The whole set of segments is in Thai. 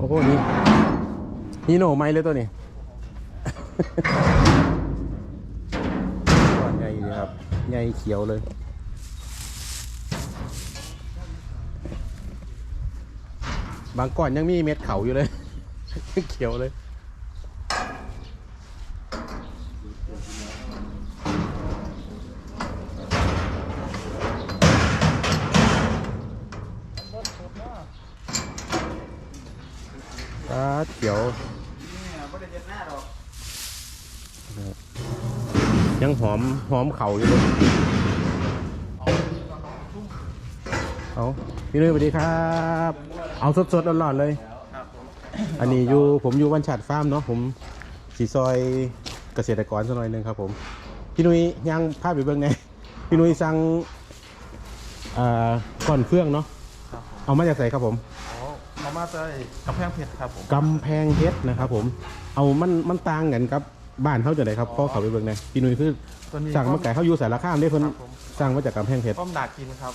โอ้โหนี่นี่โหนไม้เลยตัวนี้ก้อนใหญ่เลยครับ ใหญ่เขียวเลยบางก้อนยังมีเม็ดเขาอยู่เลย เขียวเลย ตาเขียวยังหอมหอมเข่าอยู่เลยเอาพี่นุ้ยสวัสดีครับ เอาสดสดๆร้อนๆเลย อันนี้อยู่ผมอยู่วันฉัดฟาร์มเนาะผมสีซอยเกษตรกรสักหน่อยหนึงครับผม พี่นุ้ยย่างภาพไปเบื้องไงพี่นุ้ยสั่งอ่อก่อนเฟื่องเนาะเอามาจากไหนครับผมอ๋ อมามาจากกำแพงเพชรครับผมกำแพงเพชรนะครับผม เอามันมันต่างกันครับบ้านเขาจะไหนครับพ่อเขาไปเบิ่งไงพี่นุ้ยคือตัวนี้สั่งมาไก่เขาอยู่สารคามได้เพิ่นครับผมสั่งมาจากกำแพงเพชร ต้มหนากินครับ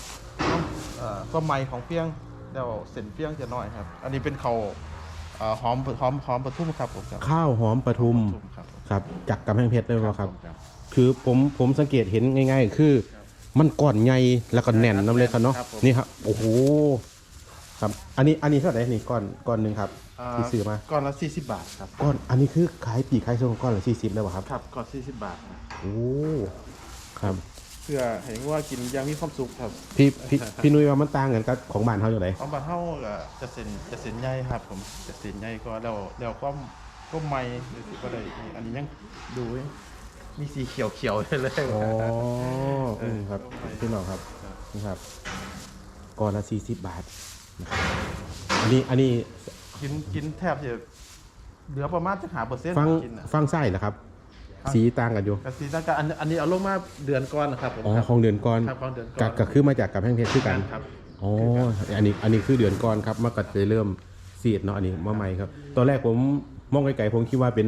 ต้มเอ่อต้มไม้ของเปี้ยงแล้วเส้นเปี้ยงจะน้อยครับ อันนี้เป็นเขาวเอ่อหอมหอมหอมปลาทุ่มครับผมครับข้าวหอมปทุมปลาทุ่ครับผมครับจากกำแพงเพชรเลยว่าครับผมครับ คือผมผมสังเกตเห็นง่าย ๆ คือ มันก้อนใหญ่แล้วก็แน่นน้ำเลยครับเนาะครับผม นี่ครับโอ้โห ครับ อันนี้อันนี้เท่าไหร่นี่ก้อนก้อนหนึ่งครับอ่าที่ซื้อมาก้อนละ40 บาทครับก้อนอันนี้คือขายปีกขายส่งก้อนละสี่สิบเลยวะครับครับก้อน40 บาทนะโอ้ครับ เพื่อให้ว่ากินอยังมีความสุขครับพี่พี่พี่นุ้ยว่ามันต่างกันกับของบ้านเขาอยู่ไหนของบ้านเฮาก็จะเส้นจะเส้นใหญ่ครับ ผมจะเส้นใหญ่ก็แล้วแล้วความก็ไม่หรือสิบ่ได้อันนี้ยังดูยังมีสีเขียวเขียวๆเลย อ๋ออืมครับพี่น้องครับนี่ครับก้อนละสี่สิบบาทนะครับ อันนี้อันนี้กินกินแทบจะเหลือประมาณจะหาเปอร์เซ็นต์ฟังกินอะฟังไส้เหรอครับ สีต่างกันอยู่กะซีตั้งแต่อันอันนี้เอาลงมาเดือนก่อนนะครับผมอ๋อครับ ของเดือนก่อนครับของเดือนก่อนกัก็คือมาจากกับแพงเพชรคือกันครับ อ๋ออันนี้อันนี้คือเดือนก่อนครับมากัดจะเริ่มเสียดเนาะอันนี้มาใหม่ครับ ตอนแรกผมมองไกลๆผมคิดว่าเป็น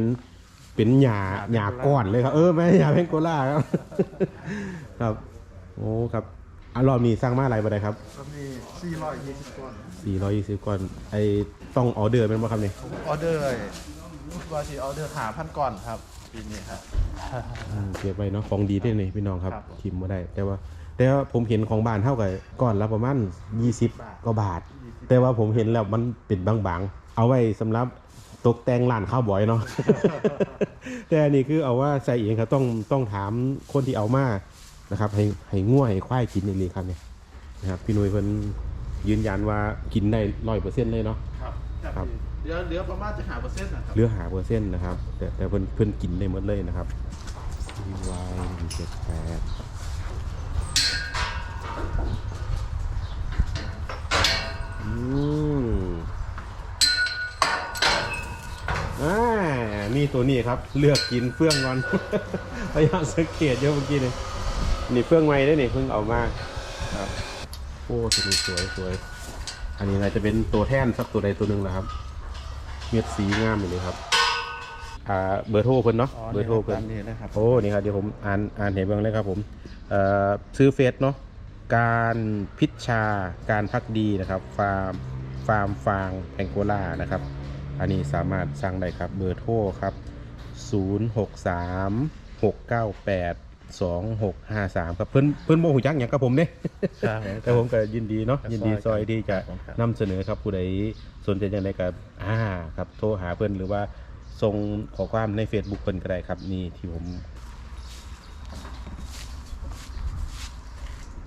เป็นหญ้าหญ้าก้อนเลยครับ เออไม่ใช่หญ้าเพนโกล่าครับ ครับ โอ้ครับ อะรอบนี้สร้างมาอะไรมาได้ครับก็มี420ก้อน420ก้อนไอ้ต้องออเดอร์เป็นบ่ครับนี่ผมออเดอร์ว่าที่ออเดอร์หาพันก่อนครับ ปีนี้ครับ อืมเก็บไว้เนาะของดีได้นี่พี่น้องครับครับผม ทิมมาได้ แต่ว่า แต่ว่าผมเห็นของบ้านเท่ากับก้อนละประมาณ20บาทกว่าบาท แต่ว่าผมเห็นแล้วมันเป็นบางๆ เอาไว้สำหรับตกแต่งร้านข้าวบ่อยเนาะ แต่อันนี้คือเอาว่าใส่เองครับต้องต้องถามคนที่เอามา นะครับให้ให้ง่วให้ควายกินนี่เลยครับเนี่ยนะครับพี่นุ้ยเพิ่นยืนยันว่ากินได้ร้อยเปอร์เซ็นต์เลยเนาะ ครับครับ เหลือเหลือประมาณจะหาเปอร์เซ็นต์นะครับเหลือหาเปอร์เซ็นต์นะครับ แต่แต่เพิ่นเพิ่นกินได้หมดเลยนะครับ CY หนึ่งเจ็ดแปดอืมอ่านี่ตัวนี้ครับ เลือกกินเฟื่องงอน พยายามสังเกตเยอะเมื่อกี้นี่ นี่เฟื่องไม้ได้นี่เพิ่งเอามาครับโอ้ตัวนี้สวยสวยอันนี้น่าจะเป็นตัวแท่นสักตัวใดตัวหนึ่งแหละครับ เม็ดสีงามอยู่เลยครับอ่าเบอร์โทรเพิ่นเนาะอ๋อเบอร์โทรเพิ่นตามนี้นะครับโอ้นี่ครับเดี๋ยวผมอ่านอ่านให้เบิ่งเลยครับผมเอ่อซื้อเฟซเนาะการพิชชาการพักดีนะครับ ฟาร์มฟาร์มฟางแองโกลานะครับ อันนี้สามารถสั่งได้ครับเบอร์โทรครับ 063 698 2653ครับเพิ่นเพิ่นโมหูจักอย่างกับผมเด้ครับแต่ผมก็ยินดีเนาะครับยินดีซอยที่จะครับ นำเสนอครับผู้ใดสนใจอย่างไรก็อ่าครับโทรหาเพิ่นหรือว่าส่งข้อความใน Facebook เพิ่นก็ได้ครับนี่ที่ผม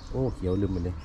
โอ้เขียวลืมมันเลย